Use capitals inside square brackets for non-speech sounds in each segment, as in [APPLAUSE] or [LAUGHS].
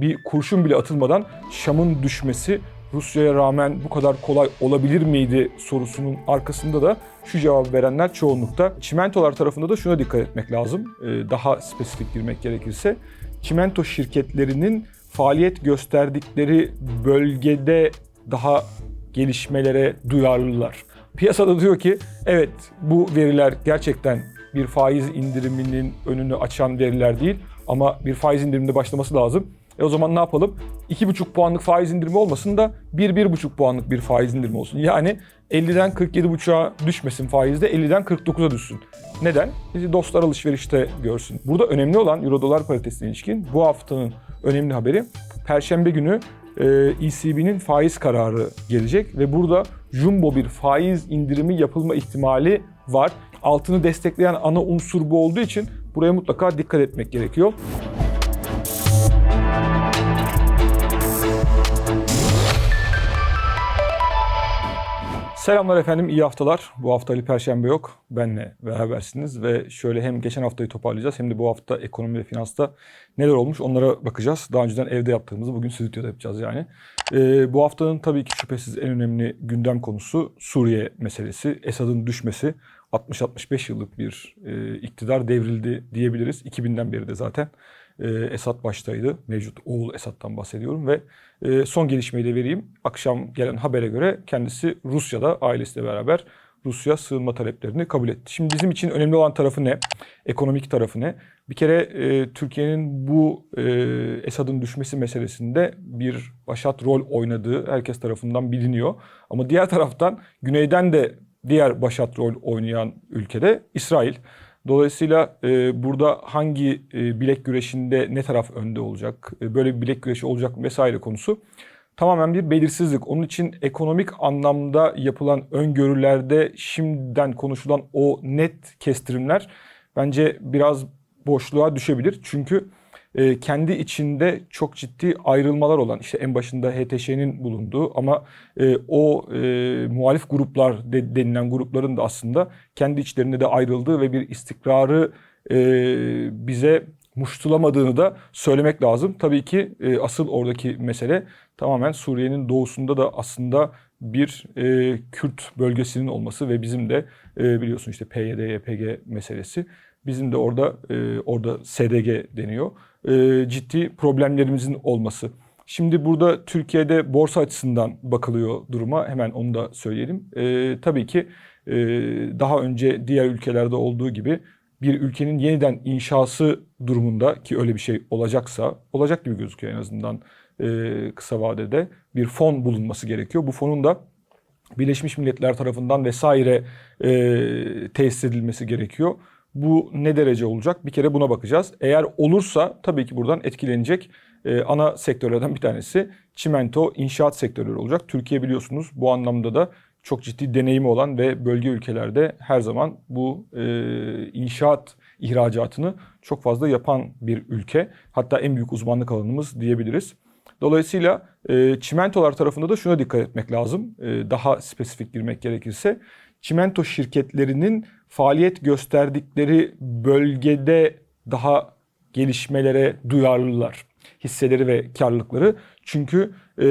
bir kurşun bile atılmadan Şam'ın düşmesi Rusya'ya rağmen bu kadar kolay olabilir miydi sorusunun arkasında da şu cevabı verenler çoğunlukta. Çimentolar tarafında da şuna dikkat etmek lazım. Ee, Daha spesifik girmek gerekirse. Çimento şirketlerinin faaliyet gösterdikleri bölgede daha gelişmelere duyarlılar. Piyasada diyor ki evet bu veriler gerçekten bir faiz indiriminin önünü açan veriler değil ama bir faiz indiriminde başlaması lazım. E o zaman ne yapalım? 2,5 puanlık faiz indirimi olmasın da 1-1,5 puanlık bir faiz indirimi olsun. Yani 50'den 47,5'a düşmesin faizde 50'den 49'a düşsün. Neden? Bizi dostlar alışverişte görsün. Burada önemli olan euro dolar paritesine ilişkin bu haftanın önemli haberi Perşembe günü e, ECB'nin faiz kararı gelecek ve burada jumbo bir faiz indirimi yapılma ihtimali var. Altını destekleyen ana unsur bu olduğu için buraya mutlaka dikkat etmek gerekiyor. Selamlar efendim, iyi haftalar. Bu hafta Ali Perşembe yok. Benle berabersiniz ve şöyle hem geçen haftayı toparlayacağız hem de bu hafta ekonomi ve finansta neler olmuş onlara bakacağız. Daha önceden evde yaptığımızı bugün stüdyoda yapacağız yani. Ee, bu haftanın tabii ki şüphesiz en önemli gündem konusu Suriye meselesi. Esad'ın düşmesi. 60-65 yıllık bir e, iktidar devrildi diyebiliriz. 2000'den beri de zaten e, Esad baştaydı. Mevcut oğul Esad'dan bahsediyorum ve e, son gelişmeyi de vereyim. Akşam gelen habere göre kendisi Rusya'da ailesiyle beraber Rusya sığınma taleplerini kabul etti. Şimdi bizim için önemli olan tarafı ne? Ekonomik tarafı ne? Bir kere e, Türkiye'nin bu e, Esad'ın düşmesi meselesinde bir başat rol oynadığı herkes tarafından biliniyor. Ama diğer taraftan güneyden de diğer başat rol oynayan ülkede İsrail. Dolayısıyla e, burada hangi e, bilek güreşinde ne taraf önde olacak, e, böyle bir bilek güreşi olacak vesaire konusu tamamen bir belirsizlik. Onun için ekonomik anlamda yapılan öngörülerde şimdiden konuşulan o net kestirimler bence biraz boşluğa düşebilir. Çünkü e, kendi içinde çok ciddi ayrılmalar olan işte en başında HTŞ'nin bulunduğu ama e, o e, muhalif gruplar de, denilen grupların da aslında kendi içlerinde de ayrıldığı ve bir istikrarı e, bize muştulamadığını da söylemek lazım. Tabii ki e, asıl oradaki mesele tamamen Suriye'nin doğusunda da aslında bir e, Kürt bölgesinin olması ve bizim de e, biliyorsun işte PYD, YPG meselesi. Bizim de orada e, orada SDG deniyor. E, ciddi problemlerimizin olması. Şimdi burada Türkiye'de borsa açısından bakılıyor duruma. Hemen onu da söyleyelim. E, tabii ki e, daha önce diğer ülkelerde olduğu gibi bir ülkenin yeniden inşası durumunda ki öyle bir şey olacaksa olacak gibi gözüküyor en azından e, kısa vadede bir fon bulunması gerekiyor. Bu fonun da Birleşmiş Milletler tarafından vesaire e, tesis edilmesi gerekiyor. Bu ne derece olacak? Bir kere buna bakacağız. Eğer olursa tabii ki buradan etkilenecek e, ana sektörlerden bir tanesi çimento, inşaat sektörleri olacak. Türkiye biliyorsunuz bu anlamda da çok ciddi deneyimi olan ve bölge ülkelerde her zaman bu e, inşaat ihracatını çok fazla yapan bir ülke. Hatta en büyük uzmanlık alanımız diyebiliriz. Dolayısıyla e, çimentolar tarafında da şuna dikkat etmek lazım. E, daha spesifik girmek gerekirse çimento şirketlerinin faaliyet gösterdikleri bölgede daha gelişmelere duyarlılar. Hisseleri ve karlılıkları. Çünkü e,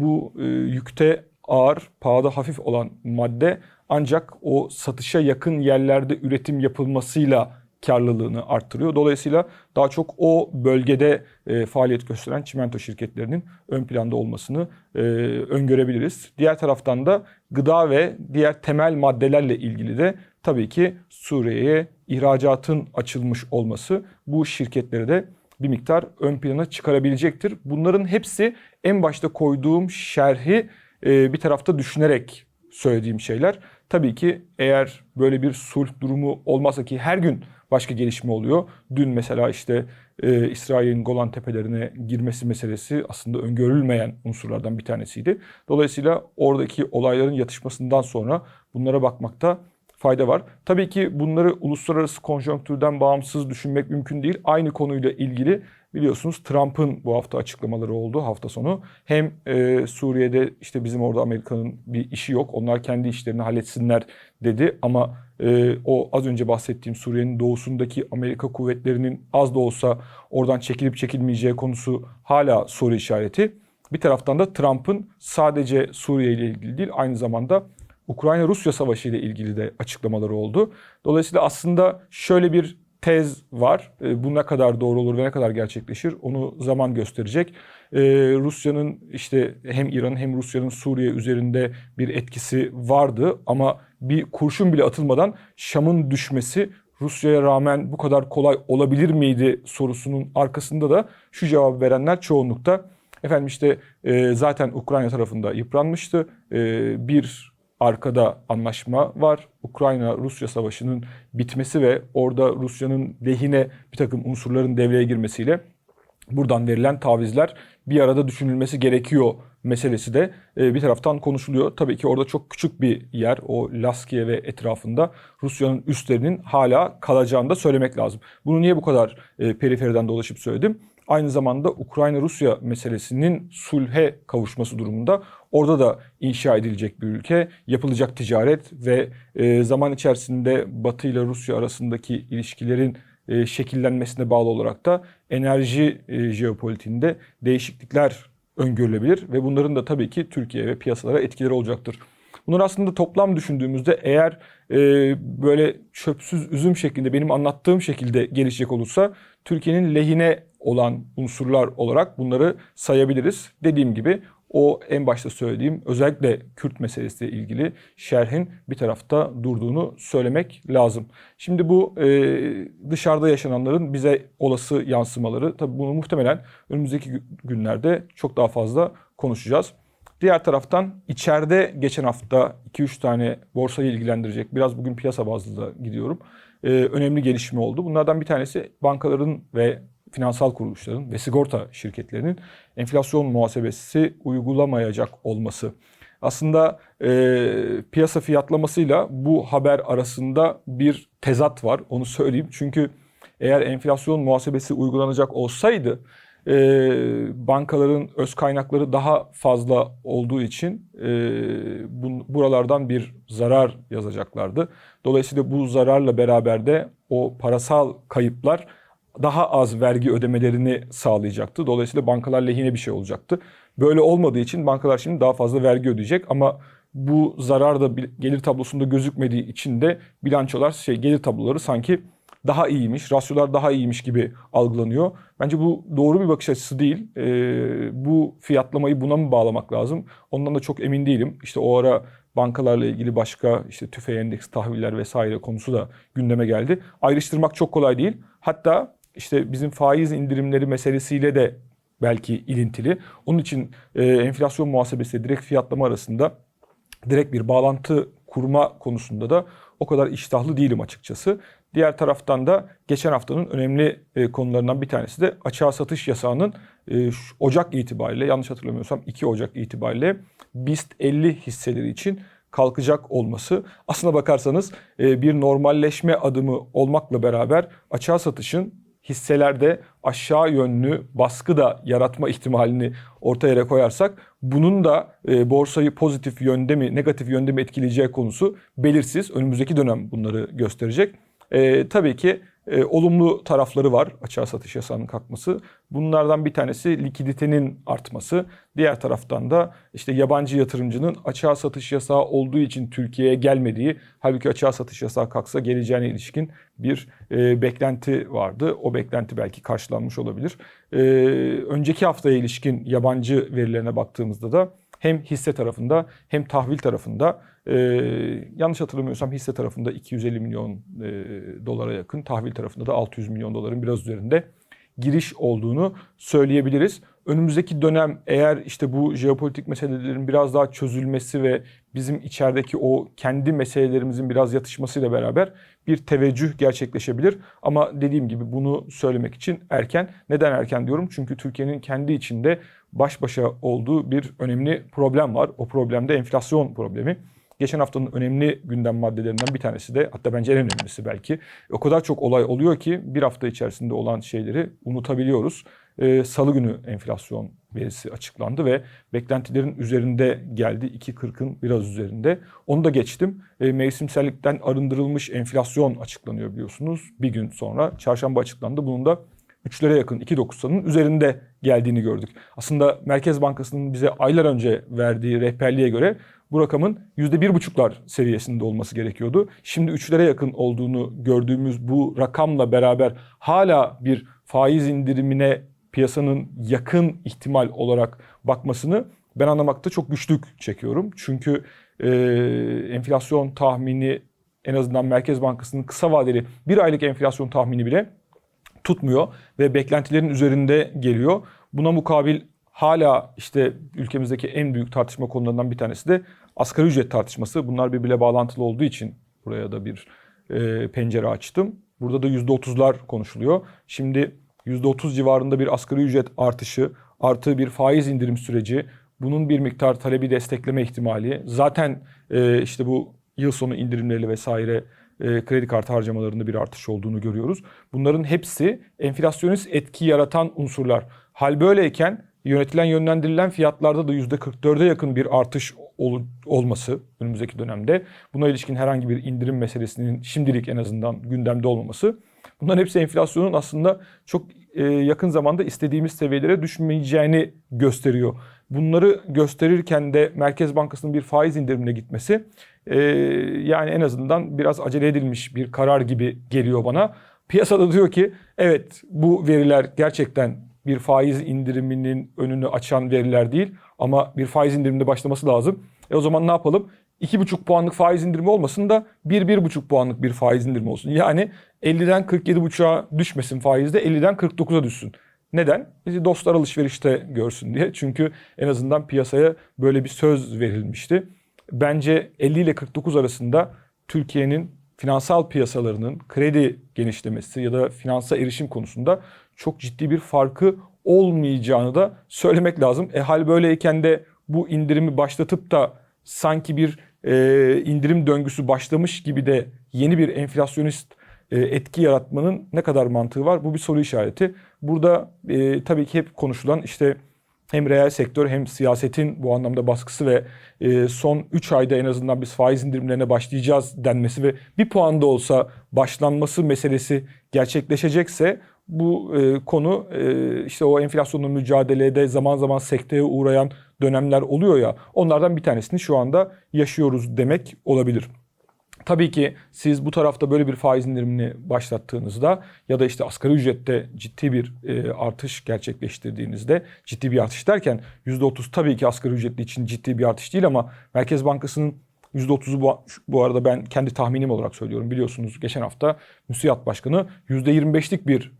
bu e, yükte ağır, pahada hafif olan madde ancak o satışa yakın yerlerde üretim yapılmasıyla karlılığını arttırıyor. Dolayısıyla daha çok o bölgede e, faaliyet gösteren çimento şirketlerinin ön planda olmasını e, öngörebiliriz. Diğer taraftan da gıda ve diğer temel maddelerle ilgili de tabii ki Suriye'ye ihracatın açılmış olması bu şirketleri de bir miktar ön plana çıkarabilecektir. Bunların hepsi en başta koyduğum şerhi e, bir tarafta düşünerek söylediğim şeyler. Tabii ki eğer böyle bir sulh durumu olmazsa ki her gün başka gelişme oluyor. Dün mesela işte e, İsrail'in Golan Tepelerine girmesi meselesi aslında öngörülmeyen unsurlardan bir tanesiydi. Dolayısıyla oradaki olayların yatışmasından sonra bunlara bakmakta fayda var. Tabii ki bunları uluslararası konjonktürden bağımsız düşünmek mümkün değil. Aynı konuyla ilgili biliyorsunuz Trump'ın bu hafta açıklamaları oldu hafta sonu. Hem e, Suriye'de işte bizim orada Amerika'nın bir işi yok. Onlar kendi işlerini halletsinler dedi ama e, o az önce bahsettiğim Suriye'nin doğusundaki Amerika kuvvetlerinin az da olsa oradan çekilip çekilmeyeceği konusu hala soru işareti. Bir taraftan da Trump'ın sadece Suriye ile ilgili değil aynı zamanda Ukrayna-Rusya savaşı ile ilgili de açıklamaları oldu. Dolayısıyla aslında şöyle bir tez var. E, bu ne kadar doğru olur ve ne kadar gerçekleşir onu zaman gösterecek. E, Rusya'nın işte hem İran'ın hem Rusya'nın Suriye üzerinde bir etkisi vardı ama bir kurşun bile atılmadan Şam'ın düşmesi Rusya'ya rağmen bu kadar kolay olabilir miydi sorusunun arkasında da şu cevabı verenler çoğunlukta. Efendim işte e, zaten Ukrayna tarafında yıpranmıştı. bir arkada anlaşma var. Ukrayna-Rusya savaşının bitmesi ve orada Rusya'nın lehine bir takım unsurların devreye girmesiyle buradan verilen tavizler bir arada düşünülmesi gerekiyor meselesi de e, bir taraftan konuşuluyor. Tabii ki orada çok küçük bir yer o Laskiye ve etrafında Rusya'nın üstlerinin hala kalacağını da söylemek lazım. Bunu niye bu kadar e, periferiden dolaşıp söyledim? Aynı zamanda Ukrayna-Rusya meselesinin sulhe kavuşması durumunda orada da inşa edilecek bir ülke, yapılacak ticaret ve e, zaman içerisinde Batı ile Rusya arasındaki ilişkilerin e, şekillenmesine bağlı olarak da enerji e, jeopolitiğinde değişiklikler öngörülebilir ve bunların da tabii ki Türkiye ve piyasalara etkileri olacaktır. Bunlar aslında toplam düşündüğümüzde eğer e, böyle çöpsüz üzüm şeklinde benim anlattığım şekilde gelişecek olursa Türkiye'nin lehine olan unsurlar olarak bunları sayabiliriz. Dediğim gibi o en başta söylediğim özellikle Kürt meselesiyle ilgili şerhin bir tarafta durduğunu söylemek lazım. Şimdi bu e, dışarıda yaşananların bize olası yansımaları tabii bunu muhtemelen önümüzdeki günlerde çok daha fazla konuşacağız. Diğer taraftan içeride geçen hafta 2-3 tane borsayı ilgilendirecek biraz bugün piyasa bazlı da gidiyorum. E, önemli gelişme oldu. Bunlardan bir tanesi bankaların ve finansal kuruluşların ve sigorta şirketlerinin enflasyon muhasebesi uygulamayacak olması. Aslında e, piyasa fiyatlamasıyla bu haber arasında bir tezat var onu söyleyeyim. Çünkü eğer enflasyon muhasebesi uygulanacak olsaydı e, bankaların öz kaynakları daha fazla olduğu için e, bu, buralardan bir zarar yazacaklardı. Dolayısıyla bu zararla beraber de o parasal kayıplar daha az vergi ödemelerini sağlayacaktı. Dolayısıyla bankalar lehine bir şey olacaktı. Böyle olmadığı için bankalar şimdi daha fazla vergi ödeyecek ama bu zarar da gelir tablosunda gözükmediği için de bilançolar şey gelir tabloları sanki daha iyiymiş, rasyolar daha iyiymiş gibi algılanıyor. Bence bu doğru bir bakış açısı değil. Ee, bu fiyatlamayı buna mı bağlamak lazım? Ondan da çok emin değilim. İşte o ara bankalarla ilgili başka işte tüfe endeks tahviller vesaire konusu da gündeme geldi. Ayrıştırmak çok kolay değil. Hatta işte bizim faiz indirimleri meselesiyle de belki ilintili. Onun için e, enflasyon muhasebesi direkt fiyatlama arasında direkt bir bağlantı kurma konusunda da o kadar iştahlı değilim açıkçası. Diğer taraftan da geçen haftanın önemli e, konularından bir tanesi de açığa satış yasağının e, Ocak itibariyle yanlış hatırlamıyorsam 2 Ocak itibariyle BIST 50 hisseleri için kalkacak olması. Aslına bakarsanız e, bir normalleşme adımı olmakla beraber açığa satışın hisselerde aşağı yönlü baskı da yaratma ihtimalini ortaya koyarsak bunun da e, borsayı pozitif yönde mi negatif yönde mi etkileyeceği konusu belirsiz. Önümüzdeki dönem bunları gösterecek. E, tabii ki e, olumlu tarafları var açığa satış yasağının kalkması. Bunlardan bir tanesi likiditenin artması. Diğer taraftan da işte yabancı yatırımcının açığa satış yasağı olduğu için Türkiye'ye gelmediği, halbuki açığa satış yasağı kalksa geleceğine ilişkin bir e, beklenti vardı. O beklenti belki karşılanmış olabilir. E, önceki haftaya ilişkin yabancı verilerine baktığımızda da hem hisse tarafında hem tahvil tarafında e, yanlış hatırlamıyorsam hisse tarafında 250 milyon e, dolara yakın, tahvil tarafında da 600 milyon doların biraz üzerinde giriş olduğunu söyleyebiliriz. Önümüzdeki dönem eğer işte bu jeopolitik meselelerin biraz daha çözülmesi ve bizim içerideki o kendi meselelerimizin biraz yatışmasıyla beraber bir teveccüh gerçekleşebilir. Ama dediğim gibi bunu söylemek için erken. Neden erken diyorum? Çünkü Türkiye'nin kendi içinde baş başa olduğu bir önemli problem var. O problemde enflasyon problemi. Geçen haftanın önemli gündem maddelerinden bir tanesi de hatta bence en önemlisi belki. O kadar çok olay oluyor ki bir hafta içerisinde olan şeyleri unutabiliyoruz. e, salı günü enflasyon verisi açıklandı ve beklentilerin üzerinde geldi. 2.40'ın biraz üzerinde. Onu da geçtim. E, mevsimsellikten arındırılmış enflasyon açıklanıyor biliyorsunuz. Bir gün sonra çarşamba açıklandı. Bunun da 3'lere yakın 2.90'ın üzerinde geldiğini gördük. Aslında Merkez Bankası'nın bize aylar önce verdiği rehberliğe göre bu rakamın %1,5'lar seviyesinde olması gerekiyordu. Şimdi 3'lere yakın olduğunu gördüğümüz bu rakamla beraber hala bir faiz indirimine piyasanın yakın ihtimal olarak bakmasını ben anlamakta çok güçlük çekiyorum. Çünkü e, enflasyon tahmini en azından Merkez Bankası'nın kısa vadeli bir aylık enflasyon tahmini bile tutmuyor ve beklentilerin üzerinde geliyor. Buna mukabil hala işte ülkemizdeki en büyük tartışma konularından bir tanesi de asgari ücret tartışması. Bunlar birbirle bağlantılı olduğu için buraya da bir e, pencere açtım. Burada da %30'lar konuşuluyor. Şimdi %30 civarında bir asgari ücret artışı artı bir faiz indirim süreci bunun bir miktar talebi destekleme ihtimali zaten e, işte bu yıl sonu indirimleri vesaire e, kredi kartı harcamalarında bir artış olduğunu görüyoruz. Bunların hepsi enflasyonist etki yaratan unsurlar. Hal böyleyken yönetilen yönlendirilen fiyatlarda da %44'e yakın bir artış ol, olması önümüzdeki dönemde buna ilişkin herhangi bir indirim meselesinin şimdilik en azından gündemde olmaması bunların hepsi enflasyonun aslında çok e, yakın zamanda istediğimiz seviyelere düşmeyeceğini gösteriyor. Bunları gösterirken de Merkez Bankası'nın bir faiz indirimine gitmesi e, yani en azından biraz acele edilmiş bir karar gibi geliyor bana. Piyasada diyor ki evet bu veriler gerçekten bir faiz indiriminin önünü açan veriler değil ama bir faiz indiriminde başlaması lazım. E o zaman ne yapalım? 2,5 puanlık faiz indirimi olmasın da 1-1,5 puanlık bir faiz indirimi olsun. Yani 50'den 47,5'a düşmesin faizde 50'den 49'a düşsün. Neden? Bizi dostlar alışverişte görsün diye. [LAUGHS] Çünkü en azından piyasaya böyle bir söz verilmişti. Bence 50 ile 49 arasında Türkiye'nin finansal piyasalarının kredi genişlemesi ya da finansa erişim konusunda çok ciddi bir farkı olmayacağını da söylemek lazım. E hal böyleyken de bu indirimi başlatıp da sanki bir e, indirim döngüsü başlamış gibi de yeni bir enflasyonist e, etki yaratmanın ne kadar mantığı var? Bu bir soru işareti. Burada e, tabii ki hep konuşulan işte hem reel sektör hem siyasetin bu anlamda baskısı ve e, son 3 ayda en azından biz faiz indirimlerine başlayacağız denmesi ve bir puan da olsa başlanması meselesi gerçekleşecekse bu e, konu e, işte o enflasyonla mücadelede zaman zaman sekteye uğrayan dönemler oluyor ya onlardan bir tanesini şu anda yaşıyoruz demek olabilir. Tabii ki siz bu tarafta böyle bir faiz indirimini başlattığınızda ya da işte asgari ücrette ciddi bir e, artış gerçekleştirdiğinizde ciddi bir artış derken %30 tabii ki asgari ücretli için ciddi bir artış değil ama Merkez Bankası'nın %30'u bu, bu arada ben kendi tahminim olarak söylüyorum. Biliyorsunuz geçen hafta müsiyat başkanı %25'lik bir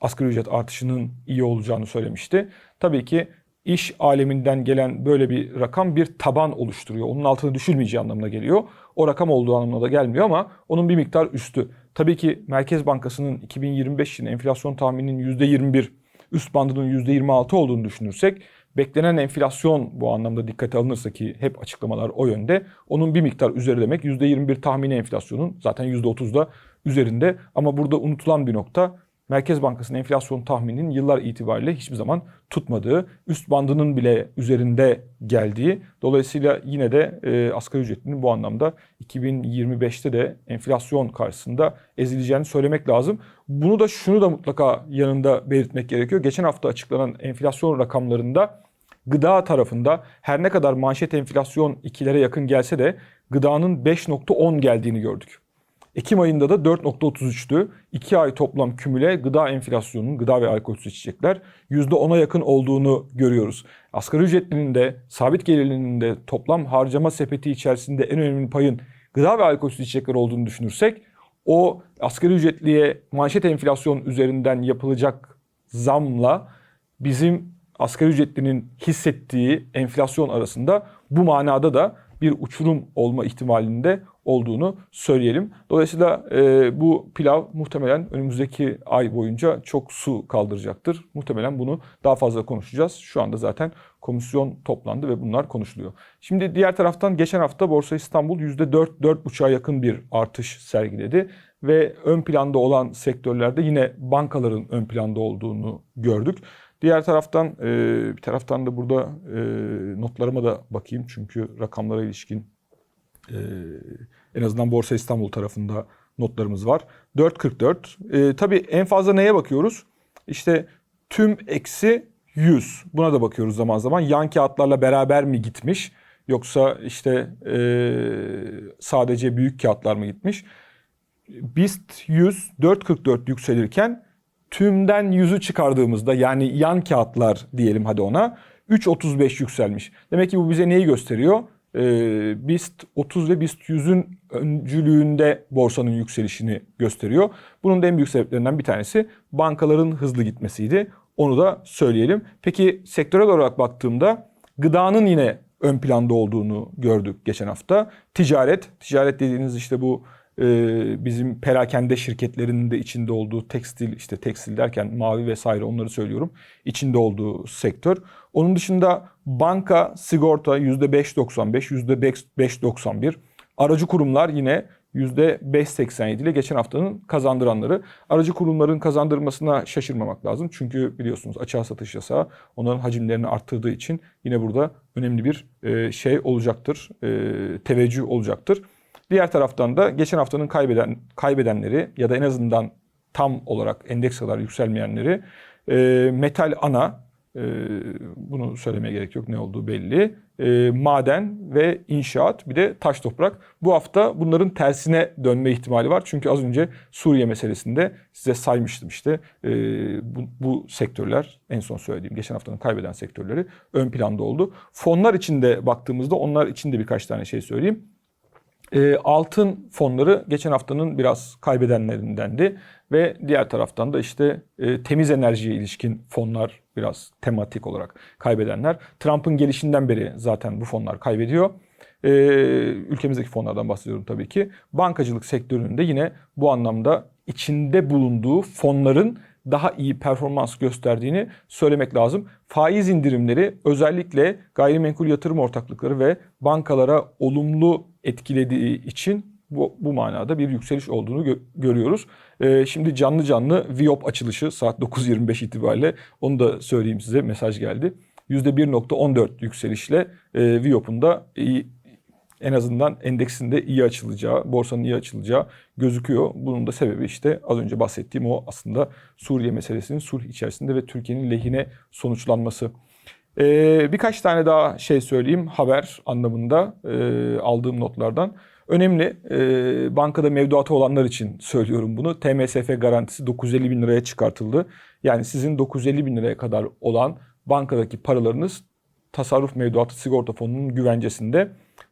asgari ücret artışının iyi olacağını söylemişti. Tabii ki iş aleminden gelen böyle bir rakam bir taban oluşturuyor. Onun altına düşülmeyeceği anlamına geliyor. O rakam olduğu anlamına da gelmiyor ama onun bir miktar üstü. Tabii ki Merkez Bankası'nın 2025 için enflasyon tahmininin %21, üst bandının %26 olduğunu düşünürsek beklenen enflasyon bu anlamda dikkate alınırsa ki hep açıklamalar o yönde. Onun bir miktar üzeri demek %21 tahmini enflasyonun zaten %30'da üzerinde ama burada unutulan bir nokta Merkez Bankası'nın enflasyon tahmininin yıllar itibariyle hiçbir zaman tutmadığı, üst bandının bile üzerinde geldiği, dolayısıyla yine de e, asgari ücretlinin bu anlamda 2025'te de enflasyon karşısında ezileceğini söylemek lazım. Bunu da şunu da mutlaka yanında belirtmek gerekiyor. Geçen hafta açıklanan enflasyon rakamlarında gıda tarafında her ne kadar manşet enflasyon ikilere yakın gelse de gıdanın 5.10 geldiğini gördük. Ekim ayında da 4.33'tü. 2 ay toplam kümüle gıda enflasyonunun, gıda ve alkolsüz içecekler %10'a yakın olduğunu görüyoruz. Asgari ücretlinin de, sabit gelirlinin de toplam harcama sepeti içerisinde en önemli payın gıda ve alkolsüz içecekler olduğunu düşünürsek o asgari ücretliye manşet enflasyon üzerinden yapılacak zamla bizim asgari ücretlinin hissettiği enflasyon arasında bu manada da bir uçurum olma ihtimalinde olduğunu söyleyelim. Dolayısıyla e, bu pilav muhtemelen önümüzdeki ay boyunca çok su kaldıracaktır. Muhtemelen bunu daha fazla konuşacağız. Şu anda zaten komisyon toplandı ve bunlar konuşuluyor. Şimdi diğer taraftan geçen hafta Borsa İstanbul %4-4,5'a yakın bir artış sergiledi. Ve ön planda olan sektörlerde yine bankaların ön planda olduğunu gördük. Diğer taraftan e, bir taraftan da burada e, notlarıma da bakayım çünkü rakamlara ilişkin e, en azından Borsa İstanbul tarafında notlarımız var. 4.44. E, tabii en fazla neye bakıyoruz? İşte tüm eksi 100. Buna da bakıyoruz zaman zaman. Yan kağıtlarla beraber mi gitmiş? Yoksa işte e, sadece büyük kağıtlar mı gitmiş? BIST 100 4.44 yükselirken tümden 100'ü çıkardığımızda yani yan kağıtlar diyelim hadi ona 3.35 yükselmiş. Demek ki bu bize neyi gösteriyor? Ee, BIST 30 ve BIST 100'ün öncülüğünde borsanın yükselişini gösteriyor. Bunun da en büyük sebeplerinden bir tanesi bankaların hızlı gitmesiydi. Onu da söyleyelim. Peki sektörel olarak baktığımda gıdanın yine ön planda olduğunu gördük geçen hafta. Ticaret, ticaret dediğiniz işte bu e, bizim perakende şirketlerinin de içinde olduğu tekstil işte tekstil derken mavi vesaire onları söylüyorum. içinde olduğu sektör. Onun dışında banka, sigorta %5.95, %5.91. Aracı kurumlar yine %5.87 ile geçen haftanın kazandıranları. Aracı kurumların kazandırmasına şaşırmamak lazım. Çünkü biliyorsunuz açığa satış yasağı onların hacimlerini arttırdığı için yine burada önemli bir e, şey olacaktır. E, teveccüh olacaktır. Diğer taraftan da geçen haftanın kaybeden kaybedenleri ya da en azından tam olarak endeks kadar yükselmeyenleri e, metal ana e, bunu söylemeye gerek yok ne olduğu belli. E, maden ve inşaat bir de taş toprak. Bu hafta bunların tersine dönme ihtimali var. Çünkü az önce Suriye meselesinde size saymıştım işte e, bu, bu sektörler en son söylediğim geçen haftanın kaybeden sektörleri ön planda oldu. Fonlar içinde baktığımızda onlar için de birkaç tane şey söyleyeyim. E, altın fonları geçen haftanın biraz kaybedenlerindendi ve diğer taraftan da işte e, temiz enerjiye ilişkin fonlar biraz tematik olarak kaybedenler. Trump'ın gelişinden beri zaten bu fonlar kaybediyor. E, ülkemizdeki fonlardan bahsediyorum tabii ki. Bankacılık sektöründe yine bu anlamda içinde bulunduğu fonların daha iyi performans gösterdiğini söylemek lazım. Faiz indirimleri özellikle gayrimenkul yatırım ortaklıkları ve bankalara olumlu etkilediği için bu, bu manada bir yükseliş olduğunu gö- görüyoruz. Ee, şimdi canlı canlı Viop açılışı saat 9.25 itibariyle onu da söyleyeyim size mesaj geldi. %1.14 yükselişle e, Viop'un da iyi, en azından endeksinde iyi açılacağı, borsanın iyi açılacağı gözüküyor. Bunun da sebebi işte az önce bahsettiğim o aslında Suriye meselesinin sulh içerisinde ve Türkiye'nin lehine sonuçlanması. Ee, birkaç tane daha şey söyleyeyim haber anlamında e, aldığım notlardan. Önemli e, bankada mevduatı olanlar için söylüyorum bunu. TMSF garantisi 950 bin liraya çıkartıldı. Yani sizin 950 bin liraya kadar olan bankadaki paralarınız tasarruf mevduatı sigorta fonunun güvencesinde.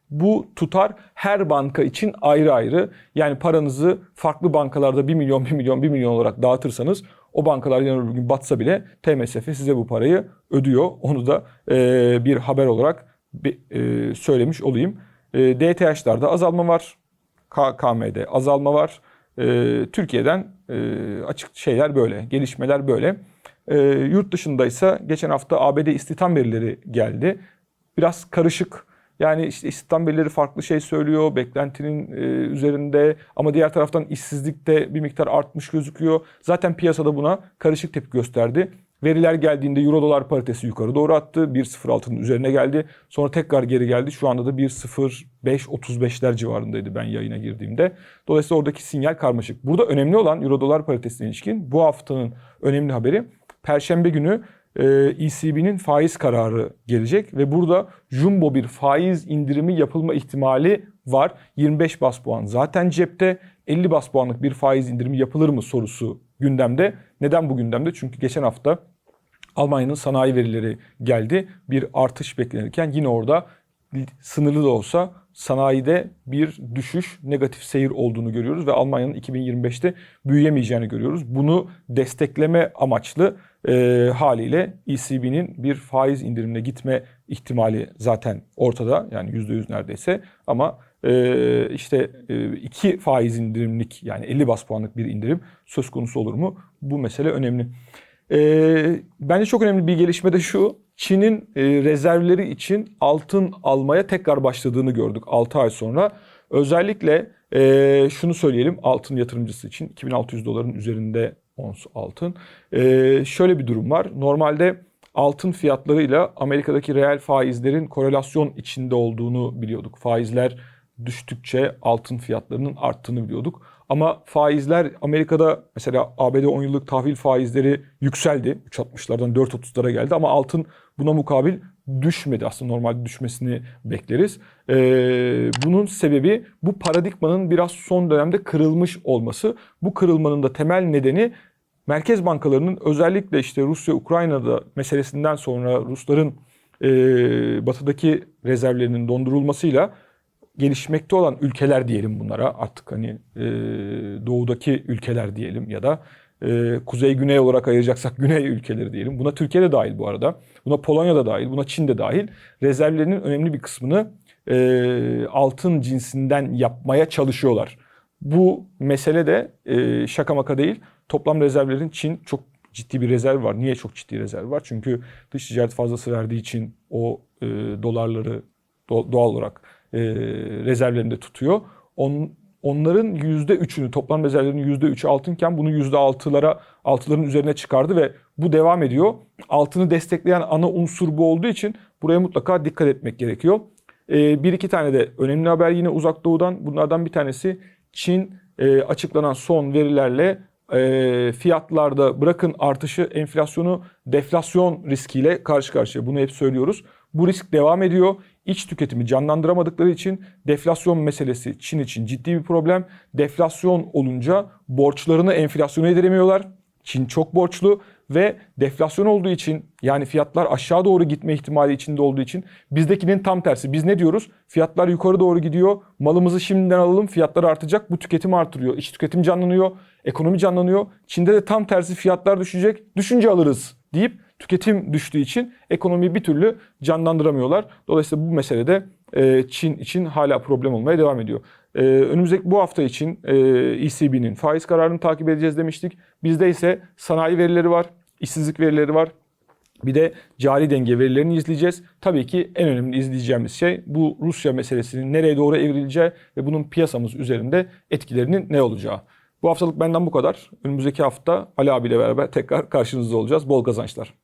Bu tutar her banka için ayrı ayrı. Yani paranızı farklı bankalarda 1 milyon 1 milyon 1 milyon olarak dağıtırsanız o bankalar yarın öbür gün batsa bile TMSF size bu parayı ödüyor. Onu da e, bir haber olarak bir, e, söylemiş olayım. E, DTH'larda azalma var. KKM'de azalma var. E, Türkiye'den e, açık şeyler böyle, gelişmeler böyle. E, yurt dışında ise geçen hafta ABD istihdam verileri geldi. Biraz karışık. Yani işte istihdam farklı şey söylüyor, beklentinin e, üzerinde ama diğer taraftan işsizlikte bir miktar artmış gözüküyor. Zaten piyasada buna karışık tepki gösterdi. Veriler geldiğinde euro dolar paritesi yukarı doğru attı. 1.06'nın üzerine geldi. Sonra tekrar geri geldi. Şu anda da 1.05-35'ler civarındaydı ben yayına girdiğimde. Dolayısıyla oradaki sinyal karmaşık. Burada önemli olan euro dolar paritesine ilişkin bu haftanın önemli haberi Perşembe günü ECB'nin faiz kararı gelecek ve burada jumbo bir faiz indirimi yapılma ihtimali var. 25 bas puan zaten cepte 50 bas puanlık bir faiz indirimi yapılır mı sorusu gündemde. Neden bu gündemde? Çünkü geçen hafta Almanya'nın sanayi verileri geldi. Bir artış beklenirken yine orada sınırlı da olsa sanayide bir düşüş, negatif seyir olduğunu görüyoruz ve Almanya'nın 2025'te büyüyemeyeceğini görüyoruz. Bunu destekleme amaçlı e, haliyle ECB'nin bir faiz indirimine gitme ihtimali zaten ortada yani %100 neredeyse ama e, işte e, iki faiz indirimlik yani 50 bas puanlık bir indirim söz konusu olur mu? Bu mesele önemli. E, bence çok önemli bir gelişme de şu. Çin'in e, rezervleri için altın almaya tekrar başladığını gördük 6 ay sonra. Özellikle e, şunu söyleyelim altın yatırımcısı için 2600 doların üzerinde ons altın. Ee, şöyle bir durum var. Normalde altın fiyatlarıyla Amerika'daki reel faizlerin korelasyon içinde olduğunu biliyorduk. Faizler düştükçe altın fiyatlarının arttığını biliyorduk. Ama faizler Amerika'da mesela ABD 10 yıllık tahvil faizleri yükseldi. 3.60'lardan 4.30'lara geldi ama altın buna mukabil düşmedi. Aslında normalde düşmesini bekleriz. Ee, bunun sebebi bu paradigmanın biraz son dönemde kırılmış olması. Bu kırılmanın da temel nedeni merkez bankalarının özellikle işte Rusya-Ukrayna'da meselesinden sonra Rusların e, batıdaki rezervlerinin dondurulmasıyla gelişmekte olan ülkeler diyelim bunlara artık hani e, doğudaki ülkeler diyelim ya da e, kuzey güney olarak ayıracaksak güney ülkeleri diyelim. Buna Türkiye de dahil bu arada. Buna Polonya da dahil, buna Çin de dahil. Rezervlerinin önemli bir kısmını e, altın cinsinden yapmaya çalışıyorlar. Bu mesele de e, şaka maka değil. Toplam rezervlerin Çin çok ciddi bir rezerv var. Niye çok ciddi rezerv var? Çünkü dış ticaret fazlası verdiği için o e, dolarları do- doğal olarak e, rezervlerinde tutuyor. On, onların %3'ünü toplam rezervlerinin %3'ü altınken bunu %6'lara altıların üzerine çıkardı ve bu devam ediyor. Altını destekleyen ana unsur bu olduğu için buraya mutlaka dikkat etmek gerekiyor. E, bir iki tane de önemli haber yine uzak doğudan. Bunlardan bir tanesi Çin e, açıklanan son verilerle e, fiyatlarda bırakın artışı enflasyonu deflasyon riskiyle karşı karşıya. Bunu hep söylüyoruz. Bu risk devam ediyor. İç tüketimi canlandıramadıkları için deflasyon meselesi Çin için ciddi bir problem. Deflasyon olunca borçlarını enflasyona yediremiyorlar. Çin çok borçlu ve deflasyon olduğu için yani fiyatlar aşağı doğru gitme ihtimali içinde olduğu için bizdekinin tam tersi. Biz ne diyoruz? Fiyatlar yukarı doğru gidiyor. Malımızı şimdiden alalım fiyatlar artacak. Bu tüketimi artırıyor. İç tüketim canlanıyor. Ekonomi canlanıyor. Çin'de de tam tersi fiyatlar düşecek. Düşünce alırız deyip tüketim düştüğü için ekonomiyi bir türlü canlandıramıyorlar. Dolayısıyla bu meselede e, Çin için hala problem olmaya devam ediyor. E, önümüzdeki bu hafta için e, ECB'nin faiz kararını takip edeceğiz demiştik. Bizde ise sanayi verileri var, işsizlik verileri var. Bir de cari denge verilerini izleyeceğiz. Tabii ki en önemli izleyeceğimiz şey bu Rusya meselesinin nereye doğru evrileceği ve bunun piyasamız üzerinde etkilerinin ne olacağı. Bu haftalık benden bu kadar. Önümüzdeki hafta Ali abiyle beraber tekrar karşınızda olacağız. Bol kazançlar.